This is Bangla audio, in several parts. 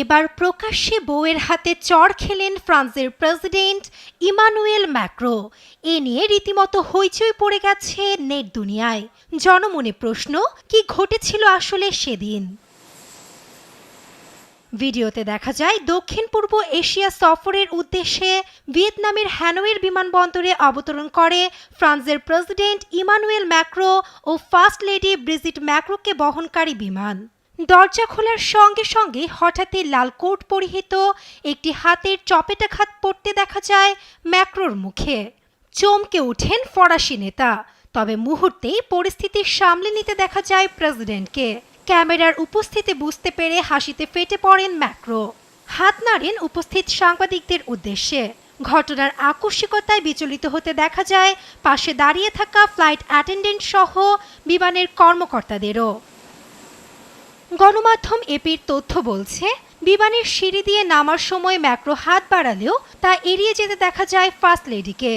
এবার প্রকাশ্যে বউয়ের হাতে চর খেলেন ফ্রান্সের প্রেসিডেন্ট ইমানুয়েল ম্যাক্রো। এ নিয়ে রীতিমতো হইচই পড়ে গেছে নেট দুনিয়ায়। জনমনে প্রশ্ন, কি ঘটেছিল আসলে সেদিন? ভিডিওতে দেখা যায়, দক্ষিণ পূর্ব এশিয়া সফরের উদ্দেশ্যে ভিয়েতনামের হ্যানোয়ের বিমানবন্দরে অবতরণ করে ফ্রান্সের প্রেসিডেন্ট ইমানুয়েল ম্যাক্রো ও ফার্স্ট লেডি ব্রিজিট ম্যাক্রোকে বহনকারী বিমান। দরজা খোলার সঙ্গে সঙ্গে হঠাৎই লাল কোট পরিহিত একটি হাতের চপেটাঘাত পড়তে দেখা যায় ম্যাক্রোর মুখে। চমকে ওঠেন ফরাসি নেতা। তবে মুহূর্তেই পরিস্থিতি সামলে নিতে দেখা যায় প্রেসিডেন্টকে। ক্যামেরার উপস্থিতি বুঝতে পেরে হাসিতে ফেটে পড়েন ম্যাক্রো। হাত নাড়েন উপস্থিত সাংবাদিকদের উদ্দেশ্যে। ঘটনার আকস্মিকতায় বিচলিত হতে দেখা যায় পাশে দাঁড়িয়ে থাকা ফ্লাইট অ্যাটেন্ডেন্ট সহ বিমানের কর্মকর্তাদেরও। গণমাধ্যম এপির তথ্য বলছে, বিমানের সিঁড়ি দিয়ে নামার সময় ম্যাক্রো হাত বাড়ালেও তা এড়িয়ে যেতে দেখা যায় ফার্স্ট লেডিকে।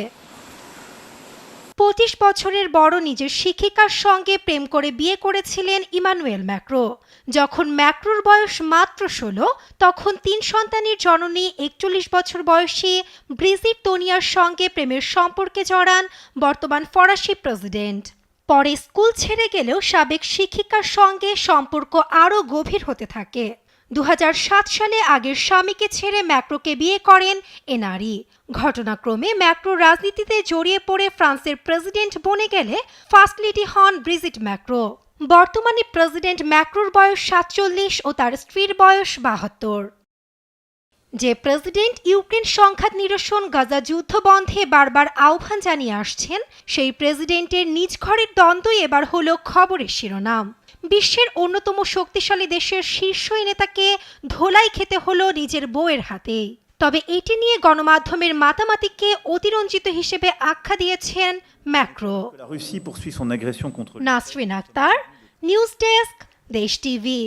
পঁচিশ বছরের বড় নিজের শিক্ষিকার সঙ্গে প্রেম করে বিয়ে করেছিলেন ইমানুয়েল ম্যাক্রো। যখন ম্যাক্রোর বয়স মাত্র ষোলো, তখন তিন সন্তানের জননী একচল্লিশ বছর বয়সী ব্রিজিট তোনিয়ার সঙ্গে প্রেমের সম্পর্কে জড়ান বর্তমান ফরাসি প্রেসিডেন্ট। পরে স্কুল ছেড়ে গেলেও সাবেক শিক্ষিকার সঙ্গে সম্পর্ক আরও গভীর হতে থাকে। দুহাজার সাত সালে আগের স্বামীকে ছেড়ে ম্যাক্রোকে বিয়ে করেন এ নারী। ঘটনাক্রমে ম্যাক্রো রাজনীতিতে জড়িয়ে পড়ে ফ্রান্সের প্রেসিডেন্ট বনে গেলে ফার্স্ট লেডি হন ব্রিজিট ম্যাক্রো। বর্তমানে প্রেসিডেন্ট ম্যাক্রোর বয়স সাতচল্লিশ ও তার স্ত্রীর বয়স বাহাত্তর। যে প্রেসিডেন্ট ইউক্রেন সংঘাত নিরসন গাজা যুদ্ধ বন্ধে বারবার আহ্বান জানিয়ে আসছেন সেই প্রেসিডেন্টের নিজ ঘরের দ্বন্দ্বই এবার হলো খবরের শিরোনাম। বিশ্বের অন্যতম শক্তিশালী দেশের শীর্ষ নেতাকে ধোলাই খেতে হলো নিজের বউয়ের হাতে। তবে এটি নিয়ে গণমাধ্যমের মাতামাতিকে অতিরঞ্জিত হিসেবে আখ্যা দিয়েছেন Macron. Nasrin Akter news desk Desh TV.